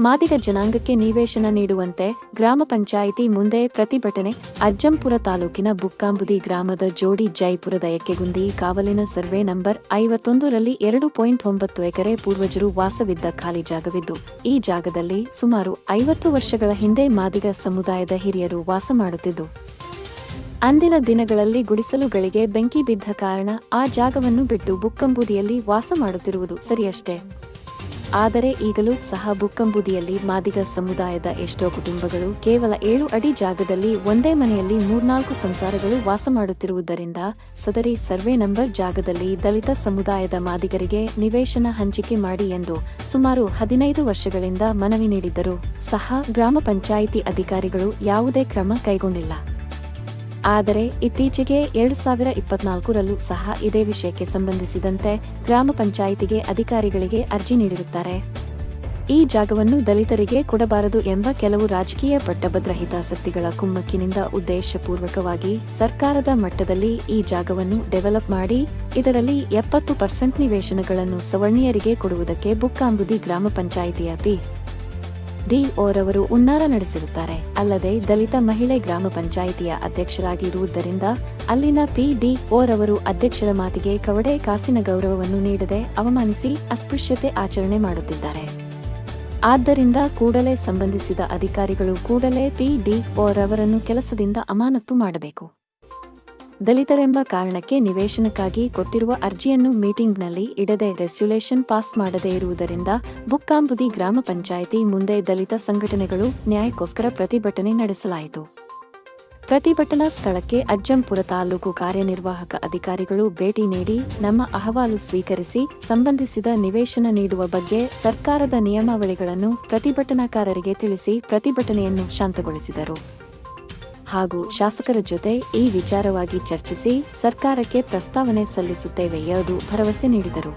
ಮಾದಿಗ ಜನಾಂಗಕ್ಕೆ ನಿವೇಶನ ನೀಡುವಂತೆ ಗ್ರಾಮ ಪಂಚಾಯಿತಿ ಮುಂದೆ ಪ್ರತಿಭಟನೆ. ಅಜ್ಜಂಪುರ ತಾಲೂಕಿನ ಬುಕ್ಕಾಂಬುದಿ ಗ್ರಾಮದ ಜೋಡಿ ಜೈಪುರದ ಎಕ್ಕೆಗುಂದಿ ಕಾವಲಿನ ಸರ್ವೆ ನಂಬರ್ ಐವತ್ತೊಂದರಲ್ಲಿ ಎರಡು ಪಾಯಿಂಟ್ ಒಂಬತ್ತು ಎಕರೆ ಪೂರ್ವಜರು ವಾಸವಿದ್ದ ಖಾಲಿ ಜಾಗವಿದ್ದು, ಈ ಜಾಗದಲ್ಲಿ ಸುಮಾರು ಐವತ್ತು ವರ್ಷಗಳ ಹಿಂದೆ ಮಾದಿಗ ಸಮುದಾಯದ ಹಿರಿಯರು ವಾಸ ಮಾಡುತ್ತಿದ್ದು. ಅಂದಿನ ದಿನಗಳಲ್ಲಿ ಗುಡಿಸಲುಗಳಿಗೆ ಬೆಂಕಿ ಬಿದ್ದ ಕಾರಣ ಆ ಜಾಗವನ್ನು ಬಿಟ್ಟು ಬುಕ್ಕಂಬುದಿಯಲ್ಲಿ ವಾಸ ಮಾಡುತ್ತಿರುವುದು ಸರಿಯಷ್ಟೇ. ಆದರೆ ಈಗಲೂ ಸಹ ಬುಕ್ಕಂಬುದಿಯಲ್ಲಿ ಮಾದಿಗ ಸಮುದಾಯದ ಎಷ್ಟೋ ಕುಟುಂಬಗಳು ಕೇವಲ ಏಳು ಅಡಿ ಜಾಗದಲ್ಲಿ ಒಂದೇ ಮನೆಯಲ್ಲಿ ಮೂರ್ನಾಲ್ಕು ಸಂಸಾರಗಳು ವಾಸ ಮಾಡುತ್ತಿರುವುದರಿಂದ ಸದರಿ ಸರ್ವೆ ನಂಬರ್ ಜಾಗದಲ್ಲಿ ದಲಿತ ಸಮುದಾಯದ ಮಾದಿಗರಿಗೆ ನಿವೇಶನ ಹಂಚಿಕೆ ಮಾಡಿ ಎಂದು ಸುಮಾರು ಹದಿನೈದು ವರ್ಷಗಳಿಂದ ಮನವಿ ನೀಡಿದ್ದರು ಸಹ ಗ್ರಾಮ ಪಂಚಾಯಿತಿ ಅಧಿಕಾರಿಗಳು ಯಾವುದೇ ಕ್ರಮ ಕೈಗೊಂಡಿಲ್ಲ. ಆದರೆ ಇತ್ತೀಚೆಗೆ ಎರಡು ಸಾವಿರ ಇಪ್ಪತ್ನಾಲ್ಕರಲ್ಲೂ ಸಹ ಇದೇ ವಿಷಯಕ್ಕೆ ಸಂಬಂಧಿಸಿದಂತೆ ಗ್ರಾಮ ಪಂಚಾಯಿತಿಗೆ ಅಧಿಕಾರಿಗಳಿಗೆ ಅರ್ಜಿ ನೀಡಿರುತ್ತಾರೆ. ಈ ಜಾಗವನ್ನು ದಲಿತರಿಗೆ ಕೊಡಬಾರದು ಎಂಬ ಕೆಲವು ರಾಜಕೀಯ ಪಟ್ಟಭದ್ರ ಹಿತಾಸಕ್ತಿಗಳ ಕುಮ್ಮಕ್ಕಿನಿಂದ ಉದ್ದೇಶಪೂರ್ವಕವಾಗಿ ಸರ್ಕಾರದ ಮಟ್ಟದಲ್ಲಿ ಈ ಜಾಗವನ್ನು ಡೆವಲಪ್ ಮಾಡಿ, ಇದರಲ್ಲಿ ಎಪ್ಪತ್ತು ಪರ್ಸೆಂಟ್ ನಿವೇಶನಗಳನ್ನು ಸವರ್ಣೀಯರಿಗೆ ಕೊಡುವುದಕ್ಕೆ ಬುಕ್ಕಾಂಬುದಿ ಗ್ರಾಮ ಪಂಚಾಯಿತಿಯ ಪಿ. ಡಿ ಓರವರು ಉನ್ನಾರ ನಡೆಸಿರುತ್ತಾರೆ. ಅಲ್ಲದೆ ದಲಿತ ಮಹಿಳೆ ಗ್ರಾಮ ಪಂಚಾಯಿತಿಯ ಅಧ್ಯಕ್ಷರಾಗಿರುವುದರಿಂದ ಅಲ್ಲಿನ ಪಿ ಡಿ ಓರವರು ಅಧ್ಯಕ್ಷರ ಮಾತಿಗೆ ಕವಡೆ ಕಾಸಿನ ಗೌರವವನ್ನು ನೀಡದೆ ಅವಮಾನಿಸಿ ಅಸ್ಪೃಶ್ಯತೆ ಆಚರಣೆ ಮಾಡುತ್ತಿದ್ದಾರೆ. ಆದ್ದರಿಂದ ಕೂಡಲೇ ಸಂಬಂಧಿಸಿದ ಅಧಿಕಾರಿಗಳು ಕೂಡಲೇ ಪಿ ಡಿ ಓರವರನ್ನು ಕೆಲಸದಿಂದ ಅಮಾನತ್ತು ಮಾಡಬೇಕು. ದಲಿತರೆಂಬ ಕಾರಣಕ್ಕೆ ನಿವೇಶನಕ್ಕಾಗಿ ಕೊಟ್ಟಿರುವ ಅರ್ಜಿಯನ್ನು ಮೀಟಿಂಗ್ನಲ್ಲಿ ಇಡದೆ ರೆಸ್ಯುಲೇಷನ್ ಪಾಸ್ ಮಾಡದೇ ಇರುವುದರಿಂದ ಬುಕ್ಕಾಂಬುದಿ ಗ್ರಾಮ ಪಂಚಾಯಿತಿ ಮುಂದೆ ದಲಿತ ಸಂಘಟನೆಗಳು ನ್ಯಾಯಕ್ಕೋಸ್ಕರ ಪ್ರತಿಭಟನೆ ನಡೆಸಲಾಯಿತು. ಪ್ರತಿಭಟನಾ ಸ್ಥಳಕ್ಕೆ ಅಜ್ಜಂಪುರ ತಾಲೂಕು ಕಾರ್ಯನಿರ್ವಾಹಕ ಅಧಿಕಾರಿಗಳು ಭೇಟಿ ನೀಡಿ ನಮ್ಮ ಅಹವಾಲು ಸ್ವೀಕರಿಸಿ ಸಂಬಂಧಿಸಿದ ನಿವೇಶನ ನೀಡುವ ಬಗ್ಗೆ ಸರ್ಕಾರದ ನಿಯಮಾವಳಿಗಳನ್ನು ಪ್ರತಿಭಟನಾಕಾರರಿಗೆ ತಿಳಿಸಿ ಪ್ರತಿಭಟನೆಯನ್ನು ಶಾಂತಗೊಳಿಸಿದರು. ಹಾಗೂ ಶಾಸಕರ ಜೊತೆ ಈ ವಿಚಾರವಾಗಿ ಚರ್ಚಿಸಿ ಸರ್ಕಾರಕ್ಕೆ ಪ್ರಸ್ತಾವನೆ ಸಲ್ಲಿಸುತ್ತೇವೆ ಎಂದು ಭರವಸೆ ನೀಡಿದರು.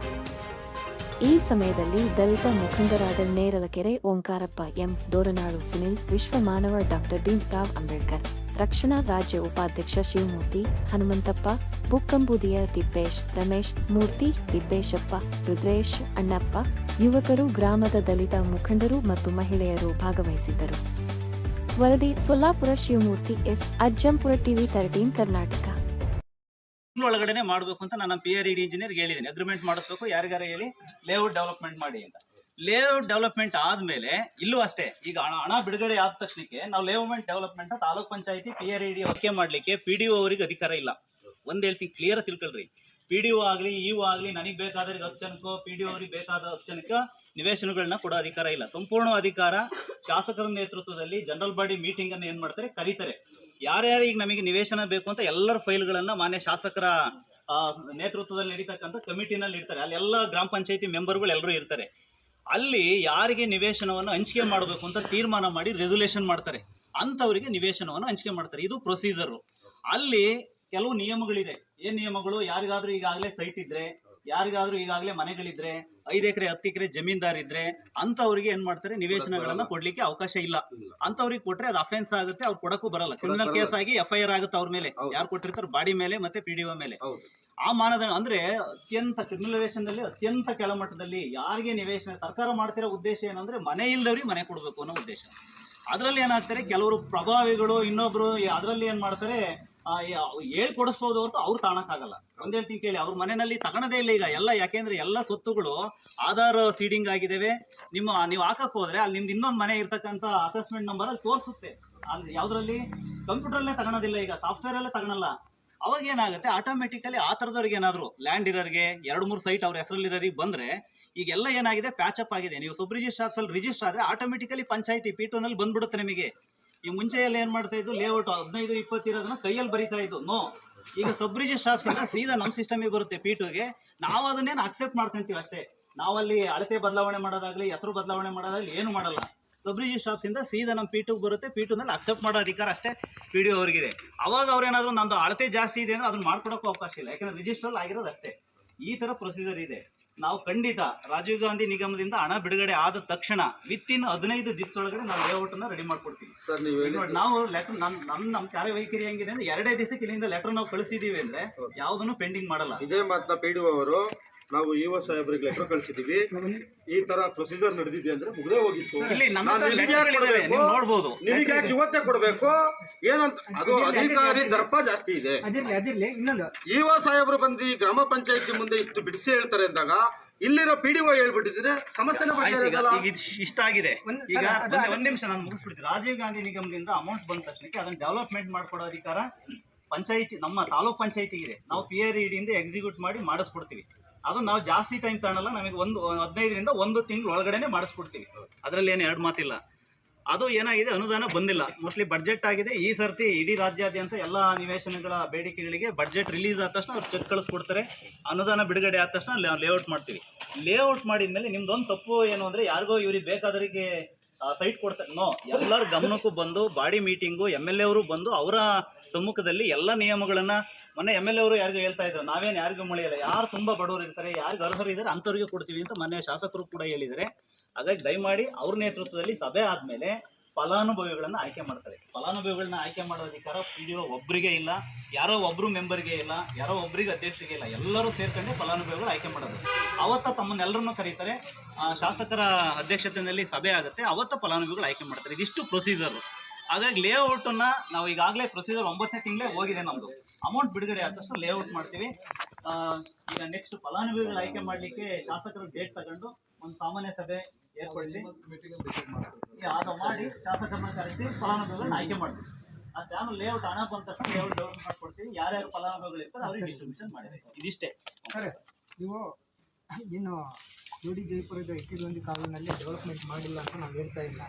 ಈ ಸಮಯದಲ್ಲಿ ದಲಿತ ಮುಖಂಡರಾದ ನೇರಲಕೆರೆ ಓಂಕಾರಪ್ಪ ಎಂ. ದೋರನಾಳು ಸುನಿಲ್, ವಿಶ್ವ ಮಾನವ ಡಾಕ್ಟರ್ ಭೀಮ್ ರಾವ್ ಅಂಬೇಡ್ಕರ್, ರಕ್ಷಣಾ ರಾಜ್ಯ ಉಪಾಧ್ಯಕ್ಷ ಶಿವಮೂರ್ತಿ, ಹನುಮಂತಪ್ಪ ಬುಕ್ಕಂಬುದಿಯ ತಿಪ್ಪೇಶ್ ರಮೇಶ್, ಮೂರ್ತಿ ತಿಪ್ಪೇಶಪ್ಪ ರುದ್ರೇಶ್ ಅಣ್ಣಪ್ಪ, ಯುವಕರು, ಗ್ರಾಮದ ದಲಿತ ಮುಖಂಡರು ಮತ್ತು ಮಹಿಳೆಯರು ಭಾಗವಹಿಸಿದ್ದರು. ವರದಿ Sollapura Shivamurthy S Ajjampura TV thirteen Karnataka. ಒಳಗಡೆ ಮಾಡಬೇಕು ಅಂತ ನಾನು ಪಿ ಆರ್ ಇಡಿ ಇಂಜಿನಿಯರ್ ಹೇಳಿದ್ದೀನಿ. ಅಗ್ರಿಮೆಂಟ್ ಮಾಡಿಸ್ಬೇಕು. ಯಾರಿಗಾರ ಹೇಳಿ? ಲೇಔಟ್ ಡೆವಲಪ್ಮೆಂಟ್ ಮಾಡಿ ಅಂತ. ಲೇಔಟ್ ಡೆವಲಪ್ಮೆಂಟ್ ಆದ್ಮೇಲೆ ಇಲ್ಲೂ ಅಷ್ಟೇ, ಈಗ ಹಣ ಹಣ ಬಿಡುಗಡೆ ಆದ ತಕ್ಷಣಕ್ಕೆ ನಾವು ಲೇಔಟ್ ಡೆವಲಪ್ಮೆಂಟ್ ತಾಲೂಕ್ ಪಂಚಾಯತಿ ಪಿ ಆರ್ ಇಡಿ ಆಯ್ಕೆ ಮಾಡ್ಲಿಕ್ಕೆ ಪಿ ಡಿ ಅವರಿಗೆ ಅಧಿಕಾರ ಇಲ್ಲ. ಒಂದ್ ಹೇಳ್ತೀನಿ ಕ್ಲಿಯರ್ ತಿಳ್ಕೊಳ್ರಿ. ಪಿ ಡಿ ಒ ಆಗ್ಲಿ ಇ ಆಗ್ಲಿ, ನನಗೆ ಬೇಕಾದವ್ರಿಗೆ ಹತ್ತು ಪಿ ಡಿ ಅವ್ರಿಗೆ ಬೇಕಾದ ಜನಕ್ಕೆ ನಿವೇಶನಗಳನ್ನ ಕೊಡೋ ಅಧಿಕಾರ ಇಲ್ಲ. ಸಂಪೂರ್ಣ ಅಧಿಕಾರ ಶಾಸಕರ ನೇತೃತ್ವದಲ್ಲಿ ಜನರಲ್ ಬಾಡಿ ಮೀಟಿಂಗ್ ಅನ್ನು ಏನ್ ಮಾಡ್ತಾರೆ? ಕರೀತಾರೆ. ಯಾರ್ಯಾರು ಈಗ ನಮಗೆ ನಿವೇಶನ ಬೇಕು ಅಂತ ಎಲ್ಲರ ಫೈಲ್ಗಳನ್ನ ಮಾನ್ಯ ಶಾಸಕರ ನೇತೃತ್ವದಲ್ಲಿ ನಡೀತಕ್ಕಂಥ ಕಮಿಟಿನಲ್ಲಿ ಇರ್ತಾರೆ ಅಲ್ಲಿ ಎಲ್ಲ ಗ್ರಾಮ ಪಂಚಾಯತಿ ಮೆಂಬರ್ಗಳು ಎಲ್ಲರೂ ಇರ್ತಾರೆ. ಅಲ್ಲಿ ಯಾರಿಗೆ ನಿವೇಶನವನ್ನು ಹಂಚಿಕೆ ಮಾಡಬೇಕು ಅಂತ ತೀರ್ಮಾನ ಮಾಡಿ ರೆಸೊಲ್ಯೂಷನ್ ಮಾಡ್ತಾರೆ. ಅಂಥವರಿಗೆ ನಿವೇಶನವನ್ನು ಹಂಚಿಕೆ ಮಾಡ್ತಾರೆ. ಇದು ಪ್ರೊಸೀಜರು ಅಲ್ಲಿ ಕೆಲವು ನಿಯಮಗಳಿದೆ. ಏನ್ ನಿಯಮಗಳು? ಯಾರಿಗಾದ್ರೂ ಈಗಾಗಲೇ ಸೈಟ್ ಇದ್ರೆ ಯಾರಿಗಾದ್ರೂ ಈಗಾಗಲೇ ಮನೆಗಳಿದ್ರೆ ಐದು ಎಕರೆ ಹತ್ತು ಎಕರೆ ಜಮೀನ್ದಾರ್ ಇದ್ರೆ ಅಂತವ್ರಿಗೆ ಏನ್ ಮಾಡ್ತಾರೆ? ನಿವೇಶನಗಳನ್ನ ಕೊಡ್ಲಿಕ್ಕೆ ಅವಕಾಶ ಇಲ್ಲ. ಅಂತವ್ರಿಗೆ ಕೊಟ್ರೆ ಅದು ಅಫೆನ್ಸ್ ಆಗುತ್ತೆ ಅವ್ರು ಕೊಡಕ್ಕೂ ಬರಲ್ಲ. ಕ್ರಿಮಿನಲ್ ಕೇಸ್ ಆಗಿ ಎಫ್ ಐ ಆರ್ ಆಗುತ್ತೆ ಅವ್ರ ಮೇಲೆ. ಯಾರು ಕೊಟ್ಟಿರ್ತಾರೆ? ಬಾಡಿ ಮೇಲೆ ಮತ್ತೆ ಪಿ ಡಿ ಮೇಲೆ. ಆ ಮಾನದಂಡ ಅಂದ್ರೆ ಅತ್ಯಂತ ಕ್ರಿಮಿನಲೇಷನ್ದಲ್ಲಿ ಅತ್ಯಂತ ಕೆಳಮಟ್ಟದಲ್ಲಿ ಯಾರಿಗೆ ನಿವೇಶನ ಸರ್ಕಾರ ಮಾಡ್ತಿರೋ ಉದ್ದೇಶ ಏನಂದ್ರೆ ಮನೆ ಇಲ್ದವ್ರಿಗೆ ಮನೆ ಕೊಡ್ಬೇಕು ಅನ್ನೋ ಉದ್ದೇಶ. ಅದರಲ್ಲಿ ಏನಾಗ್ತಾರೆ? ಕೆಲವರು ಪ್ರಭಾವಿಗಳು ಇನ್ನೊಬ್ರು ಅದರಲ್ಲಿ ಏನ್ ಮಾಡ್ತಾರೆ? ಹೇಳ್ಕೊಡಿಸ್ಬೋದು ಹೊರತು ಅವ್ರು ತಾಣಕ್ಕಾಗಲ್ಲ. ಒಂದ್ ಹೇಳ್ತೀನಿ ಕೇಳಿ, ಅವ್ರ ಮನೆಯಲ್ಲಿ ತಗೊಳದೇ ಇಲ್ಲ ಈಗ. ಎಲ್ಲ ಯಾಕೆಂದ್ರೆ ಎಲ್ಲ ಸ್ವತ್ತುಗಳು ಆಧಾರ್ ಸೀಡಿಂಗ್ ಆಗಿದ್ದಾವೆ ನಿಮ್ಮ, ನೀವು ಹಾಕಕ್ ಹೋದ್ರೆ ಅಲ್ಲಿ ನಿಮ್ದು ಇನ್ನೊಂದು ಮನೆ ಇರ್ತಕ್ಕಂಥ ಅಸೆಸ್ಮೆಂಟ್ ನಂಬರ್ ಅಲ್ಲಿ ತೋರಿಸುತ್ತೆ. ಅಲ್ಲಿ ಯಾವ್ದ್ರಲ್ಲಿ? ಕಂಪ್ಯೂಟರ್ಲ್ಲೇ ತಗೊಳೋದಿಲ್ಲ ಈಗ ಸಾಫ್ಟ್ವೇರ್ ಅಲ್ಲೇ ತಗೊಳಲ್ಲ ಅವಾಗ ಏನಾಗುತ್ತೆ ಆಟೋಮೆಟಿಕಲಿ ಆ ಥರದವ್ರಿಗೆ ಏನಾದ್ರು ಲ್ಯಾಂಡ್ ಇರೋರಿಗೆ ಎರಡು ಮೂರು ಸೈಟ್ ಅವ್ರ ಹೆಸರಲ್ಲಿರೋರಿಗೆ ಬಂದ್ರೆ, ಈಗೆಲ್ಲ ಏನಾಗಿದೆ ಪ್ಯಾಚಪ್ ಆಗಿದೆ. ನೀವು ಸಬ್ ರಿಜಿಸ್ಟರ್ ಅಲ್ಲಿ ರಿಜಿಸ್ಟರ್ ಆದ್ರೆ ಆಟೋಮೆಟಿಕಲಿ ಪಂಚಾಯಿತಿ ಪಿ ನಲ್ಲಿ ಬಂದ್ಬಿಡುತ್ತೆ ನಿಮಗೆ. ಈ ಮುಂಚೆ ಎಲ್ಲ ಏನ್ ಮಾಡ್ತಾ ಇದ್ದು? ಲೇಔಟ್ ಹದಿನೈದು, ಇಪ್ಪತ್ತು ಇರೋದನ್ನ ಕೈಯಲ್ಲಿ ಬರಿತಾ ಇದ್ದು. ನೋ ಈಗ ಸಬ್ ರಿಜಿಸ್ಟ್ರಾರ್ಸ್ ಇಂದ ಸೀದಾ ನಮ್ಮ ಸಿಸ್ಟಮಿಗೆ ಬರುತ್ತೆ ಪಿ ಗೆ. ನಾವು ಅದನ್ನೇನು ಅಕ್ಸೆಪ್ಟ್ ಮಾಡ್ಕೊಂತೀವಿ ಅಷ್ಟೇ. ನಾವಲ್ಲಿ ಅಳತೆ ಬದಲಾವಣೆ ಮಾಡೋದಾಗ್ಲಿ, ಹೆಸರು ಬದಲಾವಣೆ ಮಾಡೋದಾಗ್ಲಿ ಏನು ಮಾಡಲ್ಲ. ಸಬ್ ರಿಜಿಸ್ಟ್ರಾರ್ಸ್ ಇಂದ ಸೀದಾ ನಮ್ಮ ಪಿ ಬರುತ್ತೆ. ಪಿ ನಲ್ಲಿ ಅಕ್ಸೆಪ್ಟ್ ಮಾಡೋ ಅಧಿಕಾರ ಅಷ್ಟೇ ಪಿ ಡಿ ಅವರಿಗಿದೆ. ಅವಾಗ ಅವ್ರೇನಾದ್ರು ನಂದು ಅಳತೆ ಜಾಸ್ತಿ ಇದೆ ಅಂದ್ರೆ ಅದನ್ನ ಮಾಡ್ಕೊಡಕ್ಕೂ ಅವಕಾಶ ಇಲ್ಲ. ಯಾಕಂದ್ರೆ ರಿಜಿಸ್ಟರ್ ಆಗಿರೋದು ಅಷ್ಟೇ. ಈ ತರ ಪ್ರೊಸೀಜರ್ ಇದೆ. ನಾವು ಖಂಡಿತ ರಾಜೀವ್ ಗಾಂಧಿ ನಿಗಮದಿಂದ ಹಣ ಬಿಡುಗಡೆ ಆದ ತಕ್ಷಣ ವಿತ್ ಇನ್ ಹದಿನೈದು ದಿವಸದೊಳಗಡೆ ನಾವು ಲೇಔಟ್ ಅನ್ನ ರೆಡಿ ಮಾಡ್ಕೊಡ್ತೀವಿ ಸರ್ ನೀವು ನಾವು ಲೆಟರ್ ನಮ್ ನಮ್ ನಮ್ ಕಾರ್ಯವೈಖರಿ ಹೆಂಗಿದೆ ಅಂದ್ರೆ ಎರಡೇ ದಿವಸಕ್ಕೆ ಇಲ್ಲಿಂದ ಲೆಟರ್ ನಾವು ಕಳಿಸಿದೀವಿ ಅಂದ್ರೆ ಯಾವ್ದನ್ನು ಪೆಂಡಿಂಗ್ ಮಾಡಲ್ಲ. ಇದೇ ಮಾತನ್ನ ಪಿ ಡಿ ಅವರು ನಾವು ಇವ ಸಾಹೇಬ್ರಿಗೆ ಲೆಟರ್ ಕಳಿಸಿದೀವಿ. ಈ ತರ ಪ್ರೊಸೀಜರ್ ನಡೆದಿದೆ ಅಂದ್ರೆ ಮುಗ್ದೇ ಹೋಗಿತ್ತು. ನಿಮ್ಗೆ ಯಾಕ್ ಕೊಡ್ಬೇಕು? ನೀವು ನೋಡ್ಬೋದು. ನಿಮಗೆ ಯಾಕೆ ಇವತ್ತೇ ಕೊಡ್ಬೇಕು? ಏನಂತ ಅದು ಅಧಿಕಾರಿ ದರ್ಪ ಜಾಸ್ತಿ ಇದೆ. ಇವ ಅದಿರ್ಲಿ. ಇನ್ನೊಂದು. ಇಒ ಸಾಹೇಬ್ರು ಬಂದು ಗ್ರಾಮ ಪಂಚಾಯತಿ ಮುಂದೆ ಇಷ್ಟು ಬಿಡಿಸಿ ಹೇಳ್ತಾರೆ ಅಂದಾಗ ಇಲ್ಲಿರೋ ಪಿ ಡಿ ಒ ಹೇಳ್ಬಿಟ್ಟಿದ್ರೆ ಸಮಸ್ಯೆ ಇಷ್ಟ ಆಗಿದೆ. ಈಗ ಒಂದ್ ನಿಮಿಷ ನಾನು ಮುಗಿಸ್ಬಿಡ್ತೀನಿ. ರಾಜೀವ್ ಗಾಂಧಿ ನಿಗಮದಿಂದ ಅಮೌಂಟ್ ಬಂದ ತಕ್ಷಣಕ್ಕೆ ಅದನ್ನ ಡೆವಲಪ್ಮೆಂಟ್ ಮಾಡ್ಕೊಡೋ ಅಧಿಕಾರ ಪಂಚಾಯತಿ ನಮ್ಮ ತಾಲೂಕ್ ಪಂಚಾಯತಿ ಇದೆ ನಾವು ಪಿ ಆರ್ ಇಡಿಯಿಂದ ಎಕ್ಸಿಕ್ಯೂಟ್ ಮಾಡಿ ಮಾಡಿಸ್ಕೊಡ್ತೀವಿ. ಅದು ನಾವು ಜಾಸ್ತಿ ಟೈಮ್ ತಗೊಳಲ್ಲ, ನಮಗೆ ಒಂದು, ಹದಿನೈದರಿಂದ ಒಂದು ತಿಂಗಳು ಒಳಗಡೆನೆ ಮಾಡಿಸ್ಬಿಡ್ತೀವಿ. ಅದರಲ್ಲಿ ಏನು ಎರಡು ಮಾತಿಲ್ಲ. ಅದು ಏನಾಗಿದೆ, ಅನುದಾನ ಬಂದಿಲ್ಲ. ಮೋಸ್ಟ್ಲಿ ಬಡ್ಜೆಟ್ ಆಗಿದೆ. ಈ ಸರ್ತಿ ಇಡೀ ರಾಜ್ಯಾದ್ಯಂತ ಎಲ್ಲ ನಿವೇಶನಗಳ ಬೇಡಿಕೆಗಳಿಗೆ ಬಡ್ಜೆಟ್ ರಿಲೀಸ್ ಆದ ತಕ್ಷಣ ಅವ್ರು ಚೆಕ್ ಕಳಿಸ್ಕೊಡ್ತಾರೆ. ಅನುದಾನ ಬಿಡುಗಡೆ ಆದ ತಕ್ಷಣ ಲೇಔಟ್ ಮಾಡ್ತೀವಿ. ಲೇಔಟ್ ಮಾಡಿದ್ಮೇಲೆ ನಿಮ್ದೊಂದು ತಪ್ಪು ಏನು ಅಂದ್ರೆ ಯಾರಿಗೋ ಇವ್ರಿಗೆ ಬೇಕಾದವರಿಗೆ ಸೈಟ್ ಕೊಡ್ತಾರೆ ನೋ, ಎಲ್ಲರ ಗಮನಕ್ಕೂ ಬಂದು, body meeting M L A ಅವರು ಬಂದು, ಅವರ ಸಮ್ಮುಖದಲ್ಲಿ ಎಲ್ಲ ನಿಯಮಗಳನ್ನ ಮೊನ್ನೆ ಎಂ ಎಲ್ ಎ ಅವರು ಯಾರಿಗೂ ಹೇಳ್ತಾ ಇದ್ರು, ನಾವೇನು ಯಾರಿಗೂ ಮಳೆಯಲ್ಲ ಯಾರು ತುಂಬಾ ಬಡವರು ಇರ್ತಾರೆ, ಯಾರಿಗೆ ಅರ್ಹರು ಇದ್ದಾರೆ ಅಂಥವ್ರಿಗೆ ಕೊಡ್ತೀವಿ ಅಂತ ಮೊನ್ನೆ ಶಾಸಕರು ಕೂಡ ಹೇಳಿದ್ದಾರೆ. ಹಾಗಾಗಿ ದಯಮಾಡಿ ಅವ್ರ ನೇತೃತ್ವದಲ್ಲಿ ಸಭೆ ಆದ್ಮೇಲೆ ಫಲಾನುಭವಿಗಳನ್ನ ಆಯ್ಕೆ ಮಾಡ್ತಾರೆ. ಫಲಾನುಭವಿಗಳನ್ನ ಆಯ್ಕೆ ಮಾಡೋ ಅಧಿಕಾರ ಪಿ ಒಬ್ಬರಿಗೆ ಇಲ್ಲ, ಯಾರೋ ಒಬ್ಬರು ಮೆಂಬರ್ಗೆ ಇಲ್ಲ, ಯಾರೋ ಒಬ್ಬರಿಗೆ ಅಧ್ಯಕ್ಷರಿಗೆ ಇಲ್ಲ, ಎಲ್ಲರೂ ಸೇರ್ಕೊಂಡೆ ಫಲಾನುಭವಿಗಳು ಆಯ್ಕೆ ಮಾಡೋದು. ಅವತ್ತ ತಮ್ಮನ್ನೆಲ್ಲರನ್ನೂ ಕರೀತಾರೆ. ಶಾಸಕರ ಅಧ್ಯಕ್ಷತೆಯಲ್ಲಿ ಸಭೆ ಆಗುತ್ತೆ. ಅವತ್ತ ಫಲಾನುಭವಿಗಳು ಆಯ್ಕೆ ಮಾಡ್ತಾರೆ. ಇದಿಷ್ಟು ಪ್ರೊಸೀಜರ್. ಹಾಗಾಗಿ ಲೇಔಟನ್ನು ನಾವು ಈಗಾಗಲೇ ಪ್ರೊಸೀಜರ್ ಒಂಬತ್ತನೇ ತಿಂಗಳೇ ಹೋಗಿದೆ ನಮ್ಮದು ಅಮೌಂಟ್ ಬಿಡುಗಡೆ ಆದ ತಕ್ಷಣ ಲೇಔಟ್ ಮಾಡ್ತೀವಿ. ಈಗ ನೆಕ್ಸ್ಟ್ ಫಲಾನುಭವಿಗಳು ಆಯ್ಕೆ ಮಾಡಲಿಕ್ಕೆ ಶಾಸಕರು ಡೇಟ್ ತಗೊಂಡು ಒಂದು ಸಾಮಾನ್ಯ ಸಭೆ ಏರ್ಪಡಿಸಿ ಅದು ಮಾಡಿ ಶಾಸಕರನ್ನ ಕರೆಸಿ ಫಲಾನುಭವಿಗಳನ್ನ ಆಯ್ಕೆ ಮಾಡ್ತೀವಿ. ಅಷ್ಟೇ ಆಮೇಲೆ ಲೇಔಟ್ ಹಣ ಬಂದ ತಕ್ಷಣ ಲೇಔಟ್ ಡೆವಲಪ್ ಮಾಡ್ಕೊಡ್ತೀವಿ. ಯಾರ್ಯಾರು ಫಲಾನುಭವಿಗಳು ಇರ್ತಾರೆ ಅವ್ರಿಗೆ ಡಿಸ್ಟ್ರಿಬ್ಯೂಷನ್ ಮಾಡಿದೆ ಇದಿಷ್ಟೇ. ಸರಿ ನೀವು ಏನು ಜೋಡಿ ಜೈಪುರದ ಇಟ್ಟಿಗೊಂದು ಕಾಲದಲ್ಲಿ ಡೆವಲಪ್ಮೆಂಟ್ ಮಾಡಿಲ್ಲ ಅಂತ ನಾವು ಹೇಳ್ತಾ ಇಲ್ಲ.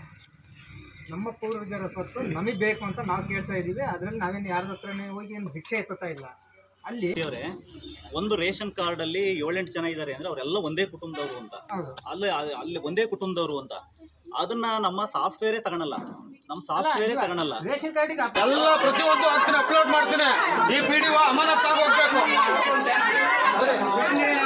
ನಮ್ಮ ಪೂರ್ವಜರ ಸ್ವತ್ತು ನಮಗೆ ಬೇಕು ಅಂತ ನಾವು ಕೇಳ್ತಾ ಇದ್ದೀವಿ ಅದರಲ್ಲಿ ನಾವೇನು ಯಾರ ಹತ್ರನೇ ಹೋಗಿ ಏನು ಭಿಕ್ಷೆ ಎತ್ತುತ್ತಾ ಇಲ್ಲ. ಅಲ್ಲಿ ಅವರೇ ಒಂದು ರೇಷನ್ ಕಾರ್ಡ್ ಅಲ್ಲಿ ಏಳೆಂಟು ಜನ ಇದ್ದಾರೆ ಅಂದ್ರೆ ಅವರೆಲ್ಲ ಒಂದೇ ಕುಟುಂಬದವರು ಅಂತ ಅಲ್ಲಿ ಅಲ್ಲಿ ಒಂದೇ ಕುಟುಂಬದವರು ಅಂತ ಅದನ್ನ ನಮ್ಮ ಸಾಫ್ಟ್ವೇರ್ ತಗೊಳಲ್ಲ ನಮ್ಮ ಸಾಫ್ಟ್ವೇರ್ ತಗೊಳಲ್ಲ ರೇಷನ್ ಕಾರ್ಡ್ ಎಲ್ಲ ಪ್ರತಿಯೊಂದು ಹಾಕ್ತೀನಿ ಅಪ್ಲೋಡ್ ಮಾಡ್ತೀನಿ ಈ ಪಿ ಡಿ ಅಮಾನತ್ ಹೋಗ್ಬೇಕು ಕೊಟ್ಟಿದ್ದೀವಿ